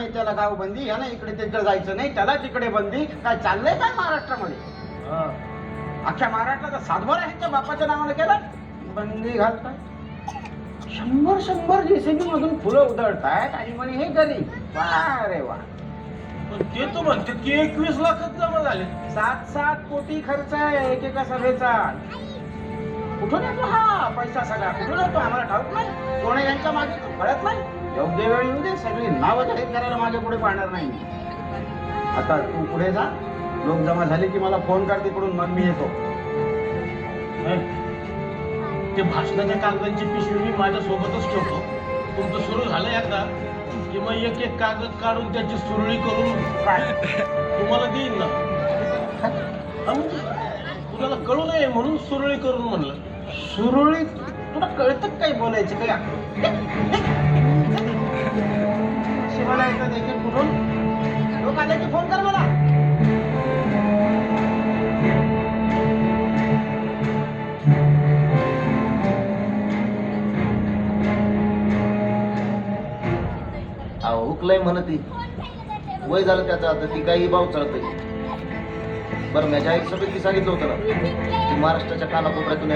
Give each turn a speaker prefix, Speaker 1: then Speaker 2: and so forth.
Speaker 1: नेत्याला गाव बंदी याला इकडे तिकडे जायचं नाही त्याला तिकडे बंदी. काय चाललंय काय महाराष्ट्रामध्ये. अख्ख्या महाराष्ट्राचा सातबार आहे त्या बापाच्या नावानं केला? बंदी घालताय. शंभर शंभर जेसीबी मधून फुलं उधळतायत आणि म्हणे हे गरीब वा रे वा.
Speaker 2: पण ते तर म्हणते की एकवीस लाखात जमा झाले.
Speaker 1: सात सात कोटी खर्च आहे एकेका सभेचा. कुठून येतो हा पैसा सगळा? कुठून येतो? आम्हाला ठाऊक नाही. यांच्या मागे कळत नाही? योग्य वेळ येऊ दे सगळी नावं जाहीर करायला मागे पुढे पाहणार नाही आता तू पुढे जा. लोक जमा झाले की मला फोन कर तिकडून मग मी येतो.
Speaker 2: ते भाषणाच्या कागदांची पिशवी मी माझ्या सोबतच ठेवतो. तुमचं सुरू झालं एकदा की मग एक एक कागद काढून त्याची सुरळी करून तुम्हाला देईन ना. हा? म्हणजे कळू नये म्हणून सुरळी करून म्हणलं.
Speaker 1: सुरळीत? तुला कळतं काय बोलायचं काय शिवाला येतं देखील कुठून लोक आले की फोन कर मला.
Speaker 3: अहो हुकलंय म्हणती वय झालं त्याचं आता ती काही भाव चालतंय. बरं माझ्या आई सगळं ती सांगितलं होतं ना की महाराष्ट्राच्या कानाकोपऱ्यातून